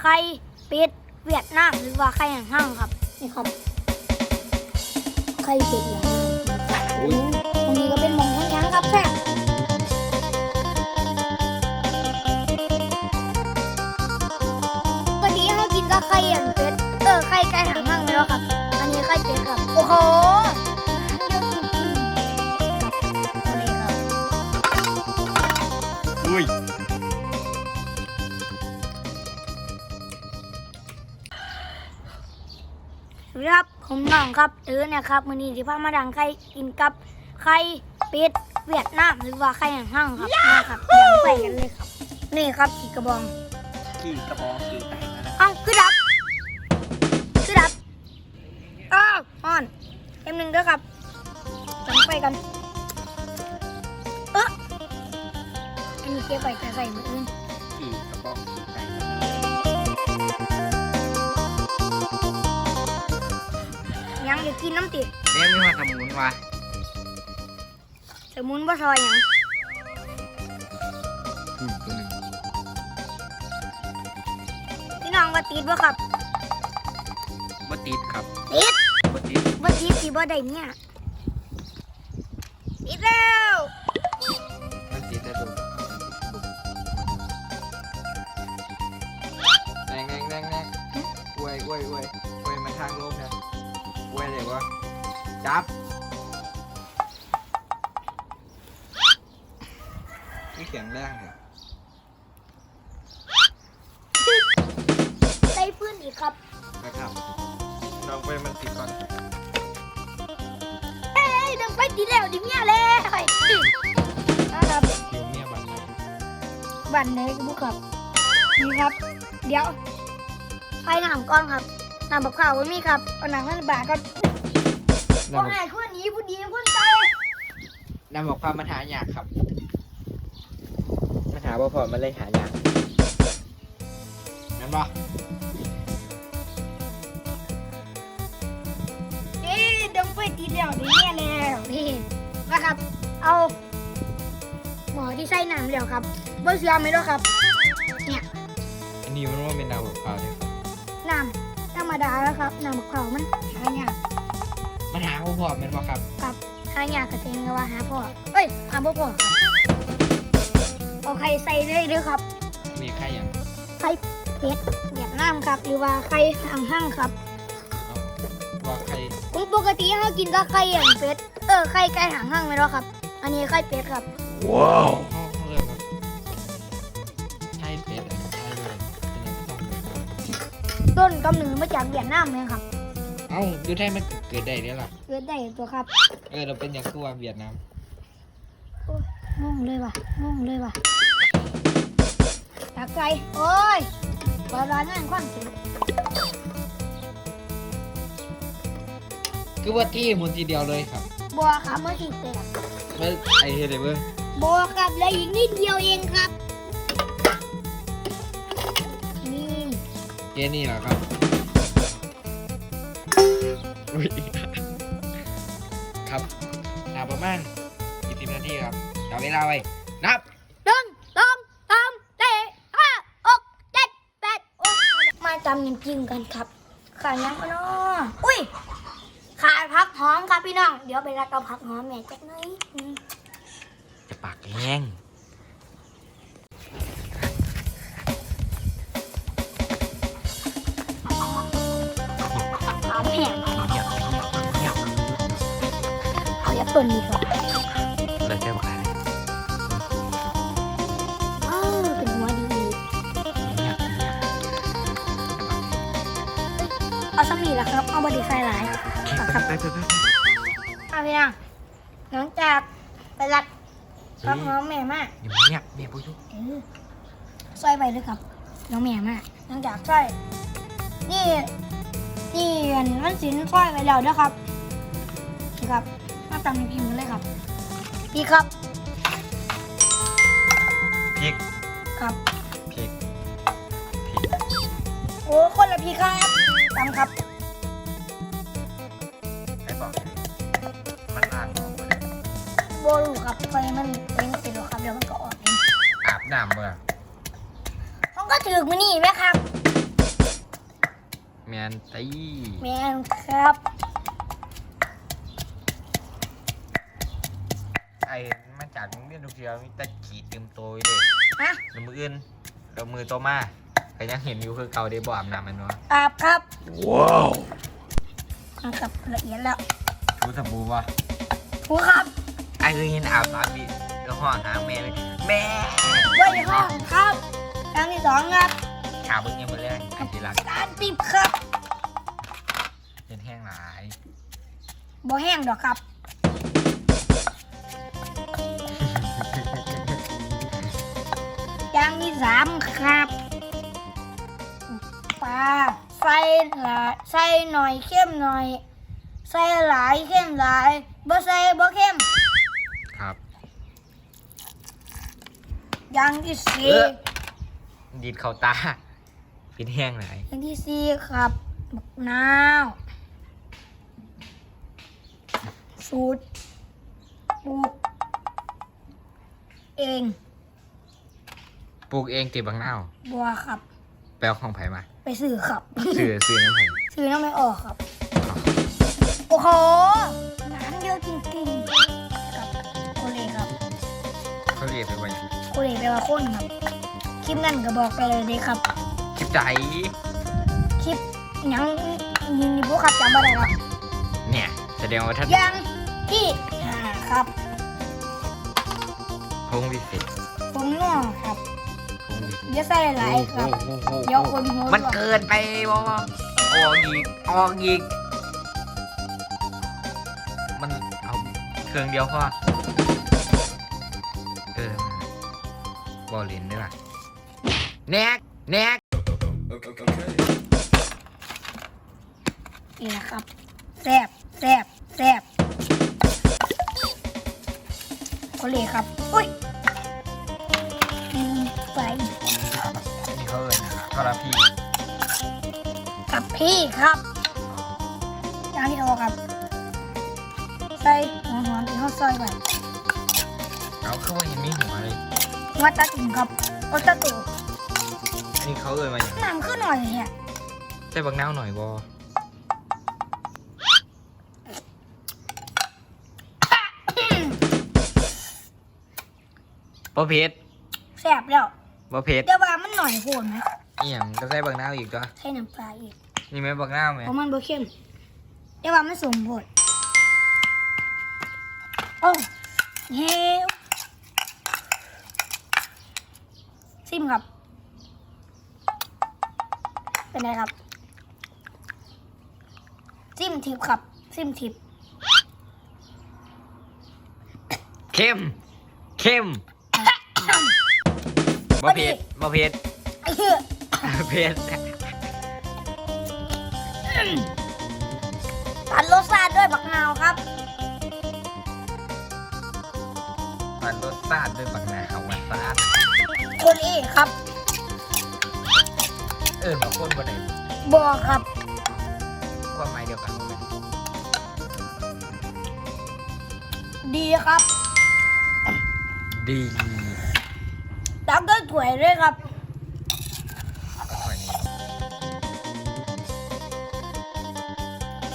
ไข่เป็ดเวียดนามหรือว่าไข่ห่างห้างครับนี่ครับไข่เป็ดเวียดนามอุ้ยตรงนี้ก็เป็นมองช้างๆครับแซ่วันนี้เรากินก็ไข่อันเป็ดเออไข่ไก่ห่างห้างไปแล้วครับ อันนี้ไข่เป็ดครับ โอ้โห สวัสดีครับ ผมน้องครับเออเนี่ยครับมือนี้ที่พามาดังไข่กินกับไข่เป็ดเวียดนามหรือว่าไข่ห่างห้างครับนี่ครับเดี๋ยวไปกันเลยครับ นี่ครับขีกระบองขี่กระบองขี่ไก่มานะเอ้าคือดับคือดับอ้าวอ่อนเต็มหนึ่งเด้อครับจังไปกันเอออันนี้เก็บไว้จะใส่มืออื่นขี่กระบองขี่ไก่ น้ำติดเนี่ยมีมาทำมุนว่ะสมุนบ่ซอยหยังอืมตัวหนึ่งพี่น้องว่าติดบ่ครับบ่ติดครับติดบ่ติดบ่ติดสิบ่ได้เนี่ยติดแล้วมันติดแต่ตัวแรงแรงแรงแรงอวยอวยอวยอวยมาทางลมนะอวยเลยวะ จับนี่เสียงแรงเนี่ยใส่พื้นอีกครับนะครับลองไปมันติดก่อนเอ้ยดังไปติดแล้วดิเมียเลยนะครับคิวเมียบันไหนบันไหนก็บุครับนี่ครับ เดี๋ยวใครน้ำก้อนครับน้ำบักข้าวก็มีครับเอาหนังพันบาทก็ก็ น้ำบอกให้คนนี้ผู้ดีคนใจน้ำบอกความมันหายากครับมันหาบ่พอมันเลยหายากนั่นบ่เอ๊ะดังไปติดแล้วดิเมียแล้วนี่นะครับ เอาหมอที่ใส่น้ำแล้วครับบ่เชื่อไหมล่ะครับ เนี่ยอันนี้มันว่าเป็นน้ำบอกความเลยครับน้ำธรรมดาแล้วครับน้ำบักข้าวมันหายาก มันหาบ่พอแมันบ่ครับครับหายากกระเทงก็ว่าหาพ่อเอ้ยหาบ่พ่อครับเอาไข่ใส่เลยเด้อครับมีใครอย่างไข่เป็ดเวียดนามครับ หรือว่าไข่อ่างห้างครับว่าใครผมปกติเรากินก็ไข่อ่างเป็ดเออไข่ไก่หางห้างไหมล่ะครับ อันนี้ไข่เป็ดครับว้าวเขาเขาเรียกว่าใช่เป็ดอันนี้ใช่เลยเป็นอย่างที่ต้องเลยครับต้นกำเนิดมาจากเวียดนามเลยครับ เอ้าดูไทยมันเกิดได้เนี่ยล่ะ เกิดได้ตัวครับเออเราเป็นอย่างตัวเวียดนามงงเลยว่ะงงเลยว่ะตาไก่โอ้ยเวลางานความสุขคือว่าที่หมุนทีเดียวเลยครับบัวครับเมื่อกี้แตกไม่ไอเฮ็ดเลยเว้ยบัวครับเหลยอีกนิดเดียวเองครับ นี่ เจนี่เหรอครับ อุ๊ยครับนับประมาณ20นาทีครับจับเวลาไว้นับหนึ่งสองสามสี่ห้าหกเจ็ดแปดโอ้ยมาจำน้ำจิ้มกันครับขาดยังก็นาะอุ้ยขาดผักหอมครับพี่น้องเดี๋ยวไปรัดเอาผักหอมแม่จักหน่อยอืมจะปากแห้งหอมแห้งเงียบเงี ต้นนี้ครับเลยแค่บอกอะไรอ้าวเป็นหัวดีเงียบเงียบเอาสมีแหละครับ เอาบไดีใส่หลายไปไปไปไปเอาพี่น้องหลังจากไปรัดผักหอมแม่มากเงียบเงียบปุยุเออซอยไปเลยครับ น้องแม่มากหลังจากซอยนี่นี่อันมันสินซอยไปแล้วนะครับนี่ครับมา ตำในพิมพ์เลยครับพี่ครับพริกครับพริกพริกโอ้คนละพี่ครับตำครับไอ้บอกมันล้างออกมาเลยโบลูครับไฟมันเป็นเสร็จแล้วครับเดี๋ยวมันก็ออกเองอาบน้ำเมื่อมันก็ถือมือนี่ไหมครับนตีแมนครับ ไอ้มาจากโรงเรียนทุกเทียวมีแต่ขีดเต็มตัวอยู่เลยฮะแล้วมืออื่นแล้วมือโตมาก็ยังเห็นอยู่คือเก่าได้บ่อาบน้ำมันวะอาบครับว้าวอาบกับละเอียดแล้วรู้สบู่ปะผู้ครับไอ้คือเห็นอาบน้ำดิแล้วห้องหาแม่เลยแม่ด้วยห้องครับครั้งที่สองครับขาเบิ้งยังมือแรกไอ้ที่รักการติบครับเป็นแห้งหลายบ่แห้งดอกครับ งที่สามครับปลาใส่หลายใส่หน่อยเข้มหน่อย ใส่หลายเข้มหลายบ่ใส่บ่เข้มครับ อย่างที่สี่เออดีดเข่าตาเป็นแห้งหลายอย่างที่สี่ครับบักนาวสูตรปลูกเอง ปลูกเองติดบางนาวบัวครับ แปลวของไผ่มา ไปซื้อครับ ซื้อซื้อน้ำไผ่ซื้อน้ำไม่ออกครับ โอ้โหน้ำเยอะจริงๆครับโคเลครับเขาเรียกไปว่าโคเลแปลว่าคนครับ คลิปนั่นก็บอกไปเลยเด้ครับ คลิปใจคลิปหยังยินดีพวกครับจำไม่ได้ครับเนี่ย แสดงว่าท่านยังที่ห้าครับพงวิเศษ ผมง่วงครับพงวิ เศษอย่าใส่หลายครับโอ้โหโอ้โหเดี๋ยวคนหัวมันเกินไปบอออกอีกออกอีก มันเอาเครื่องเดียวพอเออบอลเลนได้ป่ะแนกแนกนี่นะครับแซบแซบแซบโคเลครับ อุ้ยอืมไป นี่เขาเอินทรพีกับพี่ครับอย่างที่เอาครับ ใส่หัวหอมที่เขาซอยไว้เขาเขาว่าเห็นมีหัวเลยหัวัดตะตุ่มครับวัดตะตุ่มนี่เขาเอินมาอย่างน้ำขึ้นหน่อยเนี่ยใส่บักนาวหน่อยบอบ่เผ็ดแสบแล้ว บ่เผ็ดเดี๋ยวว่ามันหน่อยโหดไหมอีหยังก็ใส่บักนาวอีกตัวใส่น้ำปลาอีกนี่แม่บักนาวไหมเพราะมันบ่เข้มเดี๋ยวว่ามันสมโหดโอ้เฮวซิมครับ เป็นไงครับ ซิมทิปครับ ซิมทิปเข้มเข้ม บ่เผ็ดบ่เผ็ดไอ้เหี้ยเผ็ดตัดรสชาติด้วยบักนาวครับมันรสชาติด้วยบักนาวว่าซาดคนเอกครับ เอิ้นว่าคนบ่ได้บอครับความหมายเดียวกันบ่แม่นดีครับ ดี ตักด้วยถ้วยด้วยครับก็ค่อยนี้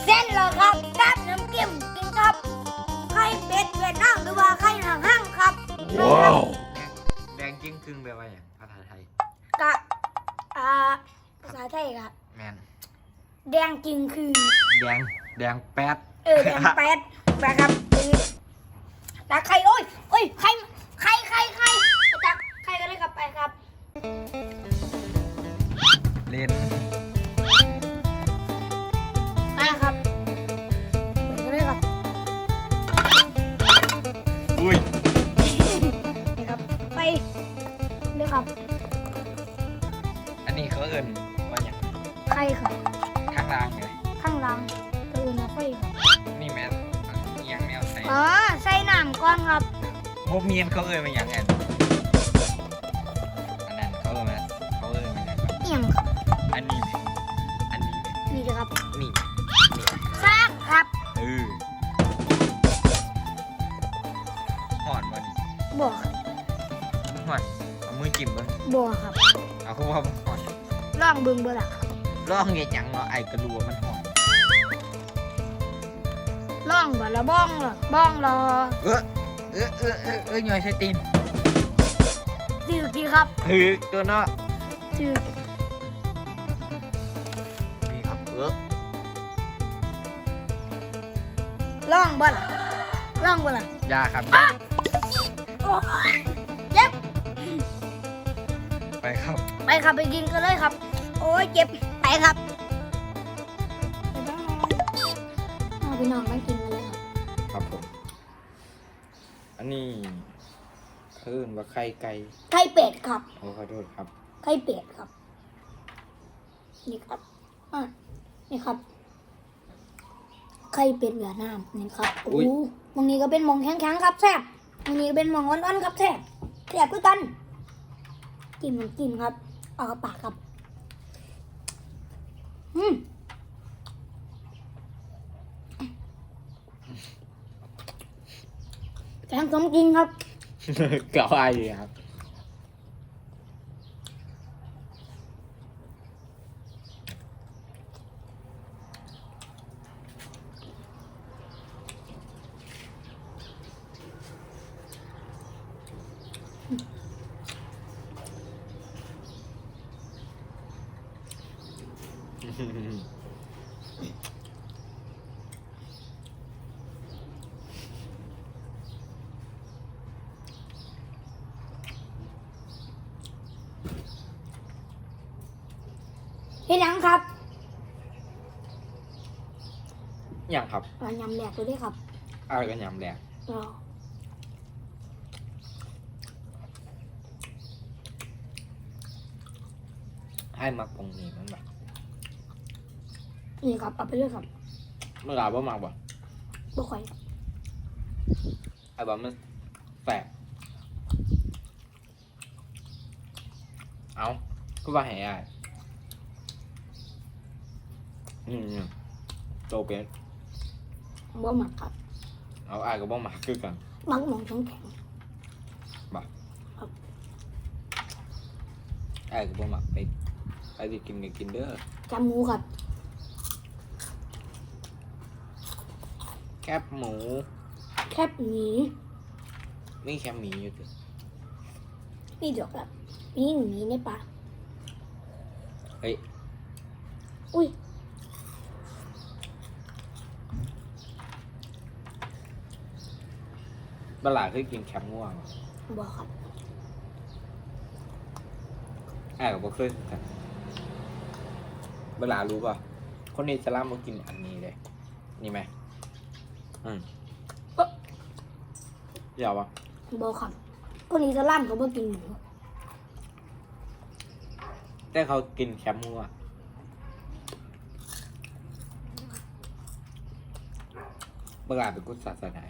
เส้นเหรอครับกับน้ำจิ้มกินครับ ไข่เป็ดเวียดนามหรือว่าไข่หางห้างครับแดงจิ้งครึ่งแปลว่าหยังภาษาไทย กะอ่าภาษาไทยครับ แม่นแดงจริงคือ แดงแดงแป๊ดเออแดงแป๊ดแป๊ดครับคือตักไข่โอ้ยโอ้ยไข่ไข่ไข่ไข่ไปตักไข่ เล่นไปครับไปกันเลยครับอุ้ยนี่ครับ ไปเลยครับ อันนี้เขาเอิ้นว่าหยังไข่ครับ ข้างล่างเลยข้างหลังตื่นนะไฟครับนี่แม่นอิหยังแนวใส่อ๋อ ใส่น้ำก่อนครับ พวกเมียนเขาเอิ้นว่าหยังไง หอนเอามือจิ้มเบิ่งบ่ครับเอาคือว่าหอนลองเบิ่งเบิ่งล่ะครับร้องเงี้ยจังเนาะไอ้กระดัวมันหอมล่องบ่ละบ้องละบ้องละเออเออเออเออเออหน่อยใส่ตีนถือดีครับถือตัวเนาะถือนี่ครับเออล่องบ่ล่ะล่องบ่ล่ะยาครับโอ้ยเจ็บไป ครับ ไปครับไปกินกันเลยครับ โอ้ยเจ็บไปครับไปบ้างเอาไปนอนมากินกันเลยครับครับผม อันนี้เพิ่นว่าไข่ไก่ไข่เป็ดครับโอ้ขอโทษครับไข่เป็ดครับ นี่ครับอะนี่ครับไข่เป็ดเหลือน้ำนี่ครับโอ้ตรงนี้ก็เป็นหมองแข็งๆครับแซ่บตรงนี้ก็เป็นหมองอ่อนๆครับแซ่บแซ่บคือกัน กินมันกินครับเอาปากครับ อืมแกงสมกินครับ เก่ยวอะไรครับ เฮ็ดหยังครับอย่างครับเอายำแหลกตัวด้วยครับอะไรกันยำแดงรอให้มาปรุงนี่มันแบบนี่ครับเอาไปเลยครับเมื่อไหร่บ่มากบ่บ่ค่อยครับไอ้บ่มันแสบเอาก็ว่าให้อ้ายอืมโตเป็นบ่หมักครับเอาอ้ายก็บ่มากคือกันหมักหมองแข็งแข็งอ้ายก็บ่มากไปไปสิกินก็กินเด้อจำหมูครับแคบหมูแคบหมีมีแคบหมีอยู่ตินี่เดี๋ยวครับนี่หมีในป่าเฮ้ย อุ้ย บลาเคยกินแคบง่วงบ่ครับอ้ายก็บ่เคยคือกันบลารู้ป่ะ คนอิสลามบ่กินอันนี้เลย นี่ไหมอืมเอ๊ะเดี๋ยววะบ่ครับคนอิสลามเขาบ่กินหมูแต่เขากินแคบหมูอะบลาเป็นกุศศาสนา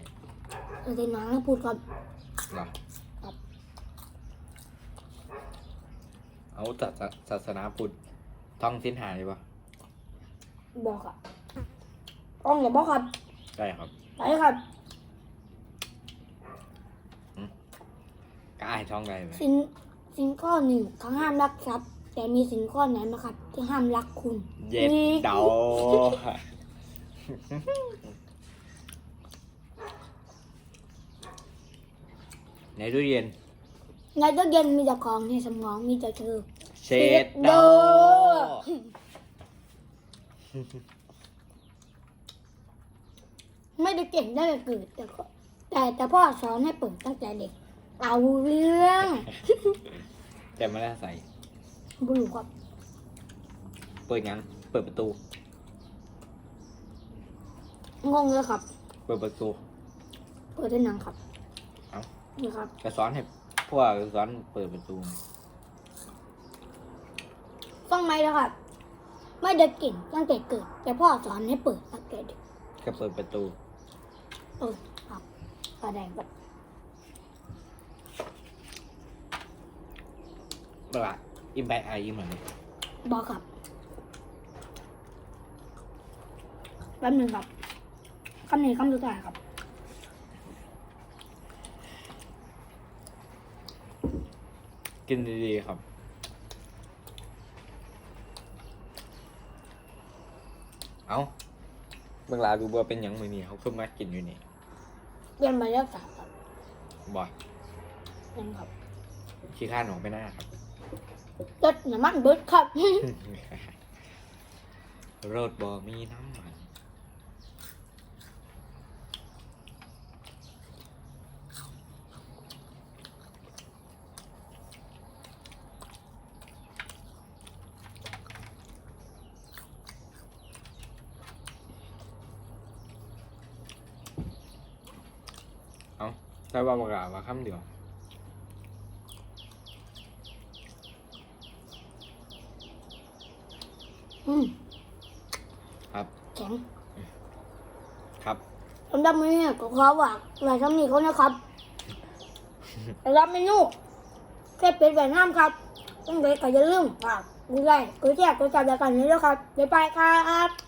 เราจะน้ำพูดครับเหรอครับเอาศาสศาสนาพุทธท่องสิ้นหายปะบ่ครับต้องอย่าบ่ครับได้ครับไปครับก็อายท่องได้ไหมสินสินข้อหนึ่งเขาห้ามรักทรัพย์แต่มีสินข้อไหนไหมครับ ที่ห้ามรักคุณ เย็ดนี่เดา ในตู้เย็น ในตู้เย็นมีแต่ของในสมองมีแต่เธอ เชดโดไม่ได้เก่งได้แต่เกิดแต่ก็แต่แต่พ่อสอนให้เปิดตั้งแต่เด็ก เอาเรื่องแต่ไม่ได้ใส่บุรุษครับเปิดยังเปิดประตู งงเลยครับ เปิดประตู เปิดได้นังครับเอ้า นี่ครับก็สอนให้พวกสอนเปิดประตูฟังไหมแล้วครับ ไม่ได้เก่งตั้งแต่เกิด แต่พ่อสอนให้เปิดตั้งแต่เด็กก็เปิดประตูเออครับแสดงแบบเวลาอิมแบไออิมเหมือนบอกครับแป๊บหนึ่งครับคำนี้คำสุดท้ายครับ กินดีๆครับ เอ้าเบิ่งลารู้บ่เป็นหยังมื้อนี้เขาคือมากินอยู่นี่เปลี่ยนบรรยากาศครับบ่นั่นครับขี้ข้านออกไปหน้าครับ รถน้ำมันเบิดครับรถบ่มีน้ำมัน เอา แต่ว่าบอกลาว่าคำเดียวอืมครับแข็งครับสำหรับเมนูก็ขอฝากไว้ทำนี้เขานะครับสำหรับเมนูแค่เป็นแบบน้ำครับต้องเลยก็อย่าลืมฝากกดไลค์กดแชร์กดติดตามกันนี้ด้วยครับบ๊ายบายครับ